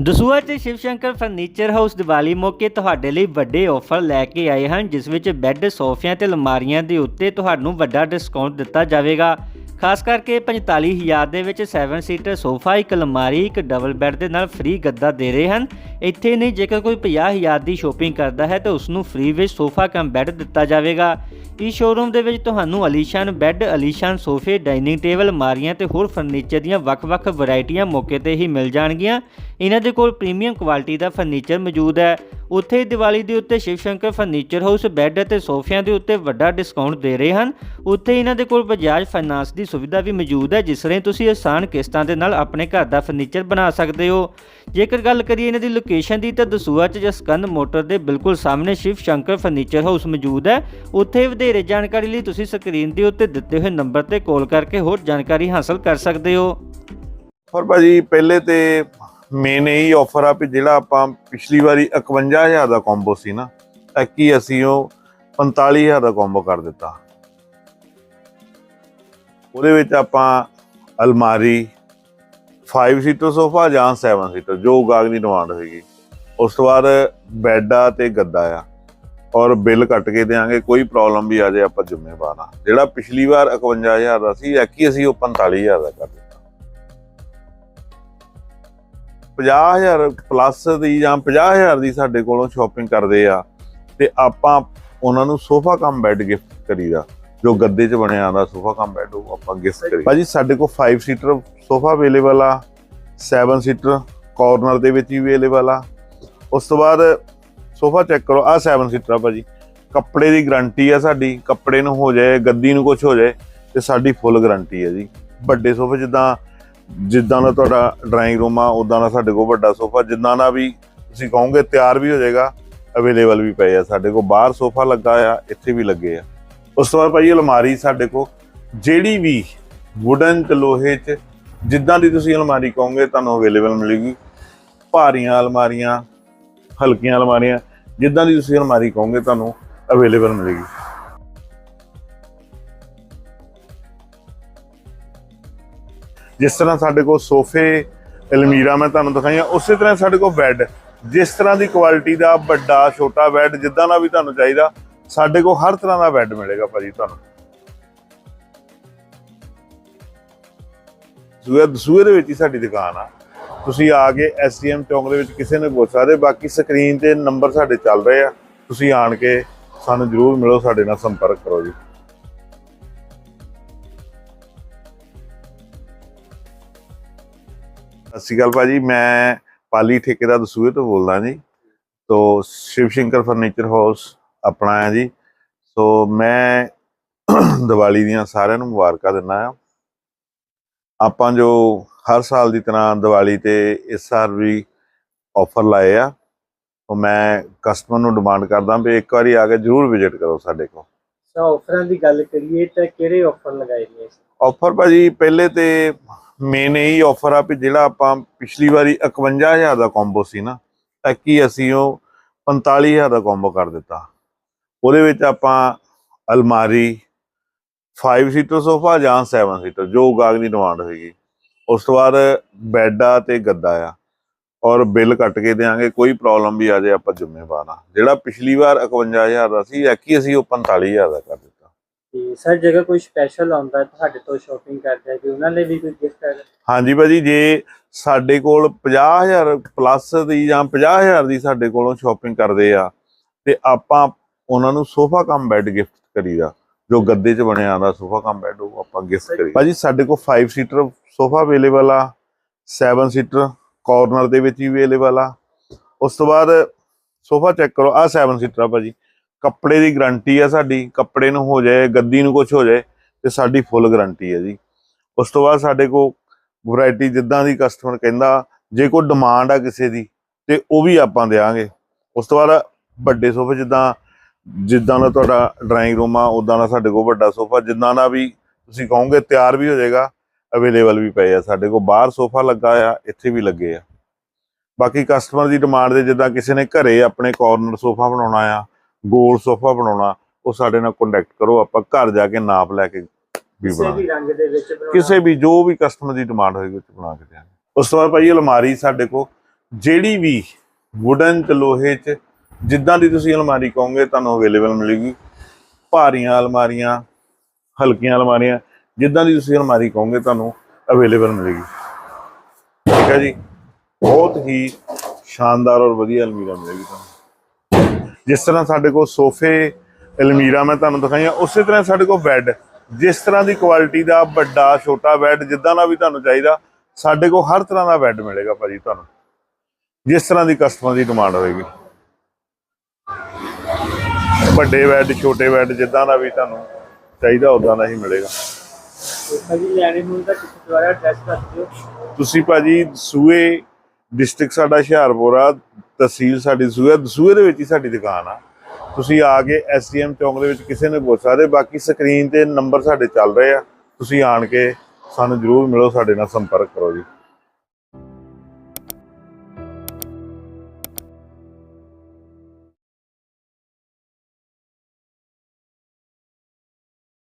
ਦਸੂਆ 'ਚ Shiv Shankar furniture house Diwali ਮੌਕੇ ਤੁਹਾਡੇ ਲਈ ਵੱਡੇ ਆਫਰ ਲੈ ਕੇ ਆਏ ਹਨ, ਜਿਸ ਵਿੱਚ ਬੈੱਡ, ਸੋਫਿਆਂ ਤੇ ਅਲਮਾਰੀਆਂ ਦੇ ਉੱਤੇ ਤੁਹਾਨੂੰ ਵੱਡਾ ਡਿਸਕਾਊਂਟ ਦਿੱਤਾ ਜਾਵੇਗਾ। ਖਾਸ ਕਰਕੇ 45000 ਦੇ ਵਿੱਚ 7 ਸੀਟਰ ਸੋਫਾ, ਇੱਕ ਅਲਮਾਰੀ, ਇੱਕ ਡਬਲ ਬੈੱਡ ਦੇ ਨਾਲ ਫ੍ਰੀ ਗੱਦਾ ਦੇ ਰਹੇ ਹਨ। ਇੱਥੇ ਨਹੀਂ, ਜੇਕਰ ਕੋਈ 50000 ਦੀ ਸ਼ੋਪਿੰਗ ਕਰਦਾ ਹੈ, ਤਾਂ ਉਸ ਨੂੰ ਫ੍ਰੀ ਵਿੱਚ ਸੋਫਾ ਕਮ ਬੈੱਡ ਦਿੱਤਾ ਜਾਵੇਗਾ। ਇਸ ਸ਼ੋਰੂਮ ਦੇ ਵਿੱਚ ਤੁਹਾਨੂੰ ਅਲੀਸ਼ਾਨ ਬੈੱਡ ਅਲੀਸ਼ਾਨ ਸੋਫੇ ਡਾਈਨਿੰਗ ਟੇਬਲ ਮਾਰੀਆਂ ਤੇ ਹੋਰ ਫਰਨੀਚਰ ਦੀਆਂ ਵੱਖ-ਵੱਖ ਵੈਰਾਈਟੀਆਂ ਮੌਕੇ ਤੇ ਹੀ ਮਿਲ ਜਾਣਗੀਆਂ। ਇਹਨਾਂ ਦੇ ਕੋਲ ਪ੍ਰੀਮੀਅਮ ਕੁਆਲਿਟੀ ਦਾ ਫਰਨੀਚਰ ਮੌਜੂਦ ਹੈ। ਉੱਥੇ ਦੀਵਾਲੀ ਦੇ ਉੱਤੇ Shiv Shankar furniture house bed ਅਤੇ ਸੋਫਿਆਂ ਦੇ ਉੱਤੇ ਵੱਡਾ ਡਿਸਕਾਊਂਟ ਦੇ ਰਹੇ ਹਨ। ਉੱਥੇ ਇਹਨਾਂ ਦੇ ਕੋਲ ਬਜਾਜ ਫਾਈਨਾਂਸ ਦੀ ਸੁਵਿਧਾ ਵੀ ਮੌਜੂਦ ਹੈ, ਜਿਸ ਰਾਹੀਂ ਤੁਸੀਂ ਆਸਾਨ ਕਿਸ਼ਤਾਂ ਦੇ ਨਾਲ ਆਪਣੇ ਘਰ ਦਾ ਫਰਨੀਚਰ ਬਣਾ ਸਕਦੇ ਹੋ। ਜੇਕਰ ਗੱਲ ਕਰੀਏ ਇਹਨਾਂ ਦੀ ਲੋਕੇਸ਼ਨ ਦੀ, ਤਾਂ ਦਸੂਆ ਚ ਜਸਕੰਦ ਮੋਟਰ ਦੇ ਬਿਲਕੁਲ ਸਾਹਮਣੇ ਸ਼ਿਵ ਸ਼ੰਕਰ ਫਰਨੀਚਰ ਹਾਊਸ ਮੌਜੂਦ ਹੈ। ਉੱਥੇ ਵਧੇਰੇ ਜਾਣਕਾਰੀ ਲਈ ਤੁਸੀਂ ਸਕਰੀਨ ਦੇ ਉੱਤੇ ਦਿੱਤੇ ਹੋਏ ਨੰਬਰ ਤੇ ਕਾਲ ਕਰਕੇ ਹੋਰ ਜਾਣਕਾਰੀ ਹਾਸਲ ਕਰ ਸਕਦੇ ਹੋ। ਪਰ ਭਾਜੀ, ਪਹਿਲੇ ਤੇ ਮੇਨ ਇਹੀ ਆਫਰ ਆ ਵੀ ਜਿਹੜਾ ਆਪਾਂ ਪਿਛਲੀ ਵਾਰੀ 51000 ਦਾ ਕੰਬੋ ਸੀ ਨਾ ਅੱਕੀ ਅਸੀਂ ਉਹ 45000 ਦਾ ਕੰਬੋ ਕਰ ਦਿੱਤਾ। ਉਹਦੇ ਵਿੱਚ ਆਪਾਂ ਅਲਮਾਰੀ 5 ਸੀਟਰ ਸੋਫਾ ਜਾਂ 7 ਸੀਟਰ ਜੋ ਗਾਗ ਦੀ ਡਿਮਾਂਡ ਹੋਏਗੀ। ਉਸ ਤੋਂ ਬਾਅਦ ਬੈੱਡ ਆ ਤੇ ਗੱਦਾ ਆ। ਔਰ ਬਿੱਲ ਕੱਟ ਕੇ ਦੇਾਂਗੇ ਕੋਈ ਪ੍ਰੋਬਲਮ ਵੀ ਆ ਜਾਏ ਆਪਾਂ ਜ਼ਿੰਮੇਵਾਰ ਆ। ਜਿਹੜਾ ਪਿਛਲੀ ਵਾਰ 51000 ਦਾ ਸੀ, ਐਕੀ ਅਸੀਂ ਉਹ 45000 ਦਾ ਕਰ 50000 ਪਲੱਸ ਦੀ ਜਾਂ 50000 ਦੀ ਸਾਡੇ ਕੋਲੋਂ ਸ਼ਾਪਿੰਗ ਕਰਦੇ ਆ, ਤੇ ਆਪਾਂ ਉਹਨਾਂ ਨੂੰ ਸੋਫਾ ਕਮ ਬੈੱਡ ਗਿਫਟ ਕਰੀਦਾ, ਜੋ ਗੱਦੇ 'ਚ ਬਣਿਆ ਆਂਦਾ ਸੋਫਾ ਕਮ ਬੈੱਡ ਉਹ ਆਪਾਂ ਗਿਫਟ ਕਰੀ ਭਾਜੀ, ਸਾਡੇ ਕੋਲ 5 ਸੀਟਰ ਸੋਫਾ ਅਵੇਲੇਬਲ ਆ 7 ਸੀਟਰ ਕਾਰਨਰ ਦੇ ਵਿੱਚ ਵੀ ਅਵੇਲੇਬਲ ਆ। ਉਸ ਤੋਂ ਬਾਅਦ ਸੋਫਾ ਚੈੱਕ ਕਰੋ ਆ 7 ਸੀਟਰ ਆ ਭਾਜੀ। ਕੱਪੜੇ ਦੀ ਗਾਰੰਟੀ ਆ ਸਾਡੀ, ਕੱਪੜੇ ਨੂੰ ਹੋ ਜਾਏ, ਗੱਦੀ ਨੂੰ ਕੁਝ ਹੋ ਜਾਏ, ਤੇ ਸਾਡੀ ਫੁੱਲ ਗਾਰੰਟੀ ਹੈ ਜੀ। ਵੱਡੇ ਸੋਫੇ ਜਿੱਦਾਂ ਜਿੱਦਾਂ ਦਾ ਤੁਹਾਡਾ ਡਰਾਇੰਗ ਰੂਮ ਆ ਉਦਾਂ ਦਾ ਸਾਡੇ ਕੋਲ ਵੱਡਾ ਸੋਫਾ, ਜਿੱਦਾਂ ਦਾ ਵੀ ਤੁਸੀਂ ਕਹੋਗੇ ਤਿਆਰ ਵੀ ਹੋ ਜਾਏਗਾ ਅਵੇਲੇਬਲ ਵੀ ਪਏ ਆ। ਸਾਡੇ ਕੋਲ ਬਾਹਰ ਸੋਫਾ ਲੱਗਾ ਆ, ਇੱਥੇ ਵੀ ਲੱਗੇ ਆ। ਉਸ ਤੋਂ ਬਾਅਦ ਭਾਈ ਅਲਮਾਰੀ ਸਾਡੇ ਕੋਲ, ਜਿਹੜੀ ਵੀ ਵੁਡਨ ਤੇ ਲੋਹੇ 'ਚ, ਜਿੱਦਾਂ ਦੀ ਤੁਸੀਂ ਅਲਮਾਰੀ ਕਹੋਗੇ, ਤੁਹਾਨੂੰ ਅਵੇਲੇਬਲ ਮਿਲੇਗੀ। ਭਾਰੀਆਂ ਅਲਮਾਰੀਆਂ, ਹਲਕੀਆਂ ਅਲਮਾਰੀਆਂ, ਜਿੱਦਾਂ ਦੀ ਤੁਸੀਂ ਅਲਮਾਰੀ ਕਹੋਗੇ, ਤੁਹਾਨੂੰ ਅਵੇਲੇਬਲ ਮਿਲੇਗੀ। ਜਿਸ ਤਰ੍ਹਾਂ ਸਾਡੇ ਕੋਲ ਸੋਫੇ, ਅਲਮੀਰਾ ਮੈਂ ਤੁਹਾਨੂੰ ਦਿਖਾਈਆਂ, ਉਸੇ ਤਰ੍ਹਾਂ ਸਾਡੇ ਕੋਲ ਬੈੱਡ। ਜਿਸ ਤਰ੍ਹਾਂ ਦੀ ਕੁਆਲਿਟੀ ਦਾ ਵੱਡਾ, ਛੋਟਾ ਬੈੱਡ ਜਿੱਦਾਂ ਦਾ ਵੀ ਤੁਹਾਨੂੰ ਚਾਹੀਦਾ, ਸਾਡੇ ਕੋਲ ਹਰ ਤਰ੍ਹਾਂ ਦਾ ਬੈੱਡ ਮਿਲੇਗਾ ਭਾਜੀ ਤੁਹਾਨੂੰ। ਸੂਏ ਸੂਏ ਦੇ ਵਿੱਚ ਹੀ ਸਾਡੀ ਦੁਕਾਨ ਆ। ਤੁਸੀਂ ਆ ਕੇ ਐਸਟੀਐਮ ਚੌਂਕ ਦੇ ਵਿੱਚ ਕਿਸੇ ਨੂੰ ਪੁੱਛ ਸਕਦੇ, ਬਾਕੀ ਸਕਰੀਨ ਤੇ ਨੰਬਰ ਸਾਡੇ ਚੱਲ ਰਹੇ ਆ। ਤੁਸੀਂ ਆਣ ਕੇ ਸਾਨੂੰ ਜਰੂਰ ਮਿਲੋ, ਸਾਡੇ ਨਾਲ ਸੰਪਰਕ ਕਰੋ ਜੀ। ਸਤਿ ਸ਼੍ਰੀ ਅਕਾਲ ਭਾਜੀ ਮੈਂ ਪਾਲੀ ਠੇਕੇਦਾਰ ਦਸੂਏ ਤੋਂ ਬੋਲਦਾ ਜੀ। ਤੋਂ ਸ਼ਿਵ ਸ਼ੰਕਰ ਫਰਨੀਚਰ ਹਾਊਸ ਆਪਣਾ ਹੈ ਜੀ। ਸੋ ਮੈਂ ਦੀਵਾਲੀ ਦੀਆਂ ਸਾਰਿਆਂ ਨੂੰ ਮੁਬਾਰਕਾਂ ਦਿੰਦਾ ਆ ਆਪਾਂ ਜੋ ਹਰ ਸਾਲ ਦੀ ਤਰ੍ਹਾਂ ਦੀਵਾਲੀ ਤੇ ਇਸ ਸਾਲ ਵੀ ਆਫਰ ਲਾਏ ਆ ਤੋਂ ਮੈਂ ਕਸਟਮਰ ਨੂੰ ਡਿਮਾਂਡ ਕਰਦਾ ਵੀ ਇੱਕ ਵਾਰੀ ਆ ਕੇ ਜਰੂਰ ਵਿਜ਼ਿਟ ਕਰੋ ਸਾਡੇ ਕੋਲ। ਸੋ ਆਫਰਾਂ ਦੀ ਗੱਲ ਕਰੀਏ ਤਾਂ ਕਿਹੜੇ ਆਫਰ ਲਗਾਏ ਨੇ ਆਫਰ ਭਾਜੀ ਪਹਿਲੇ ਤੇ ਮੇਨ ਇਹੀ ਆਫਰ ਆ ਵੀ ਜਿਹੜਾ ਆਪਾਂ ਪਿਛਲੀ ਵਾਰੀ 51000 ਦਾ ਕੰਬੋ ਸੀ ਨਾ ਅੱਕੀ ਅਸੀਂ ਉਹ 45000 ਦਾ ਕੰਬੋ ਕਰ ਦਿੱਤਾ। ਉਹਦੇ ਵਿੱਚ ਆਪਾਂ ਅਲਮਾਰੀ 5 ਸੀਟਰ ਸੋਫਾ ਜਾਂ 7 ਸੀਟਰ ਜੋ ਗਾਗ ਦੀ ਡਿਮਾਂਡ ਹੋਏਗੀ ਉਸ ਤੋਂ ਬਾਅਦ ਬੈੱਡ ਆ ਤੇ ਗੱਦਾ ਆ। ਔਰ ਬਿੱਲ ਕੱਟ ਕੇ ਦੇਾਂਗੇ ਕੋਈ ਪ੍ਰੋਬਲਮ ਵੀ ਆ ਜਾਏ ਆਪਾਂ ਜ਼ਿੰਮੇਵਾਰ ਆ। ਜਿਹੜਾ ਪਿਛਲੀ ਵਾਰ 51000 ਦਾ ਸੀ, ਐਕੀ ਅਸੀਂ ਉਹ 45000 ਦਾ ਕਰ ਦਿੱਤਾ। ਤੇ ਸਰ ਜੇਕਰ ਕੋਈ ਸਪੈਸ਼ਲ ਆਉਂਦਾ ਤੁਹਾਡੇ ਤੋਂ ਸ਼ਾਪਿੰਗ ਕਰਦਾ ਹੈ ਕਿ ਉਹਨਾਂ ਲਈ ਵੀ ਕੋਈ ਗਿਫਟ ਹੈ? ਹਾਂਜੀ ਭਾਜੀ ਜੇ ਸਾਡੇ ਕੋਲ 50000 ਪਲੱਸ ਦੀ ਜਾਂ 50000 ਦੀ ਸਾਡੇ ਕੋਲੋਂ ਸ਼ਾਪਿੰਗ ਕਰਦੇ ਆ ਤੇ ਆਪਾਂ ਉਹਨਾਂ ਨੂੰ ਸੋਫਾ ਕਮ ਬੈੱਡ ਗਿਫਟ ਕਰੀਦਾ ਜੋ ਗੱਦੇ 'ਚ ਬਣਿਆ ਆਂਦਾ ਸੋਫਾ ਕਮ ਬੈੱਡ ਉਹ ਆਪਾਂ ਗਿਫਟ ਕਰੀ ਭਾਜੀ ਸਾਡੇ ਕੋਲ 5 ਸੀਟਰ ਸੋਫਾ ਅਵੇਲੇਬਲ ਆ 7 ਸੀਟਰ ਕਾਰਨਰ ਦੇ ਵਿੱਚ ਵੀ ਅਵੇਲੇਬਲ ਆ। ਉਸ ਤੋਂ ਬਾਅਦ ਸੋਫਾ ਚੈੱਕ ਕਰੋ ਆ 7 ਸੀਟਰ ਆ ਭਾਜੀ। ਕੱਪੜੇ ਦੀ ਗਾਰੰਟੀ ਆ ਸਾਡੀ, ਕੱਪੜੇ ਨੂੰ ਹੋ ਜਾਏ, ਗੱਦੀ ਨੂੰ ਕੁਝ ਹੋ ਜਾਏ, ਤੇ ਸਾਡੀ ਫੁੱਲ ਗਾਰੰਟੀ ਹੈ ਜੀ। ਉਸ ਤੋਂ ਬਾਅਦ ਸਾਡੇ ਕੋਲ ਵੈਰਾਈਟੀ ਜਿੱਦਾਂ ਦੀ ਕਸਟਮਰ ਕਹਿੰਦਾ, ਜੇ ਕੋਈ ਡਿਮਾਂਡ ਆ ਕਿਸੇ ਦੀ, ਤੇ ਉਹ ਵੀ ਆਪਾਂ ਦੇਾਂਗੇ ਉਸ ਤੋਂ ਬਾਅਦ ਵੱਡੇ ਸੋਫੇ ਜਿੱਦਾਂ ਜਿੱਦਾਂ ਦਾ ਤੁਹਾਡਾ ਡਰਾਇੰਗ ਰੂਮ ਆ ਉਦਾਂ ਦਾ ਸਾਡੇ ਕੋਲ ਵੱਡਾ ਸੋਫਾ, ਜਿੱਦਾਂ ਦਾ ਵੀ ਤੁਸੀਂ ਕਹੋਗੇ, ਤਿਆਰ ਵੀ ਹੋ ਜਾਏਗਾ ਅਵੇਲੇਬਲ ਵੀ ਪਏ ਆ। ਸਾਡੇ ਕੋਲ ਬਾਹਰ ਸੋਫਾ ਲੱਗਾ ਆ, ਇੱਥੇ ਵੀ ਲੱਗੇ ਆ। ਬਾਕੀ ਕਸਟਮਰ ਦੀ ਡਿਮਾਂਡ ਦੇ ਜਿੱਦਾਂ ਕਿਸੇ ਨੇ ਘਰੇ ਆਪਣੇ ਕਾਰਨਰ ਸੋਫਾ ਬਣਾਉਣਾ ਆ ਗੋਲ ਸੋਫਾ ਬਣਾਉਣਾ ਉਹ ਸਾਡੇ ਨਾਲ ਕੰਟੈਕਟ ਕਰੋ ਆਪਾਂ ਘਰ ਜਾ ਕੇ ਨਾਪ ਲੈ ਕੇ ਵੀ ਕਿਸੇ ਬਣਾ ਵੀ ਰੰਗ ਦੇ ਵਿੱਚ ਬਣਾਉਣਾ। ਕਿਸੇ ਵੀ ਜੋ ਵੀ ਕਸਟਮਰ ਦੀ ਡਿਮਾਂਡ ਹੋਏਗੀ ਉਹ 'ਚ ਬਣਾ ਕੇ ਦਿਆਂਗੇ। ਉਸ ਤੋਂ ਬਾਅਦ ਭਾਈ ਅਲਮਾਰੀ ਸਾਡੇ ਕੋਲ ਜਿਹੜੀ ਵੀ ਵੁਡਨ ਤੇ ਲੋਹੇ 'ਚ ਜਿੱਦਾਂ ਦੀ ਤੁਸੀਂ ਅਲਮਾਰੀ ਕਹੋਗੇ ਤੁਹਾਨੂੰ ਅਵੇਲੇਬਲ ਮਿਲੇਗੀ। ਭਾਰੀਆਂ ਅਲਮਾਰੀਆਂ ਹਲਕੀਆਂ ਅਲਮਾਰੀਆਂ ਜਿੱਦਾਂ ਦੀ ਤੁਸੀਂ ਅਲਮਾਰੀ ਕਹੋਗੇ ਤੁਹਾਨੂੰ ਅਵੇਲੇਬਲ ਮਿਲੇਗੀ। ਠੀਕ ਹੈ ਜੀ? ਬਹੁਤ ਹੀ ਸ਼ਾਨਦਾਰ ਔਰ ਵਧੀਆ ਅਲਮੀਰਾ ਮਿਲੇਗੀ ਤੁਹਾਨੂੰ। ਜਿਸ ਤਰ੍ਹਾਂ ਸਾਡੇ ਕੋਲ ਸੋਫੇ ਅਲਮੀਰਾ ਮੈਂ ਤੁਹਾਨੂੰ ਦਿਖਾਈਆਂ ਉਸੇ ਤਰ੍ਹਾਂ ਸਾਡੇ ਕੋਲ ਬੈੱਡ ਜਿਸ ਤਰ੍ਹਾਂ ਦੀ ਕੁਆਲਿਟੀ ਦਾ ਵੱਡਾ ਛੋਟਾ ਬੈੱਡ ਜਿੱਦਾਂ ਦਾ ਵੀ ਤੁਹਾਨੂੰ ਚਾਹੀਦਾ ਸਾਡੇ ਕੋਲ ਹਰ ਤਰ੍ਹਾਂ ਦਾ ਬੈੱਡ ਮਿਲੇਗਾ ਭਾਜੀ ਤੁਹਾਨੂੰ। ਜਿਸ ਤਰ੍ਹਾਂ ਦੀ ਕਸਟਮਰ ਦੀ ਡਿਮਾਂਡ ਹੋਏਗੀ। ਵੱਡੇ ਬੈੱਡ ਛੋਟੇ ਬੈੱਡ ਜਿੱਦਾਂ ਦਾ ਵੀ ਤੁਹਾਨੂੰ ਚਾਹੀਦਾ ਉਦਾਂ ਦਾ ਹੀ ਮਿਲੇਗਾ। ਭਾਜੀ ਲੈਣੇ ਹੋਣ ਤਾਂ ਤੁਸੀਂ ਦੁਬਾਰਾ ਐਡਰੈਸ ਦੱਸ ਦਿਓ। ਤੁਸੀਂ ਭਾਜੀ ਦਸੂਏ ਡਿਸਟ੍ਰਿਕਟ ਸਾਡਾ ਹੁਸ਼ਿਆਰਪੁਰ ਆ, ਤਹਿਸੀਲ ਸਾਡੀ ਦਸੂਏ ਦਸੂਏ ਦੇ ਵਿੱਚ ਹੀ ਸਾਡੀ ਦੁਕਾਨ ਆ। ਤੁਸੀਂ ਆ ਕੇ ਐਸਡੀਐਮ ਚੌਂਕ ਦੇ ਵਿੱਚ ਕਿਸੇ ਨੂੰ ਪੁੱਛ ਸਕਦੇ, ਬਾਕੀ ਸਕਰੀਨ ਤੇ ਨੰਬਰ ਸਾਡੇ ਚੱਲ ਰਹੇ ਆ। ਤੁਸੀਂ ਆਣ ਕੇ ਸਾਨੂੰ ਜਰੂਰ ਮਿਲੋ, ਸਾਡੇ ਨਾਲ ਸੰਪਰਕ ਕਰੋ ਜੀ।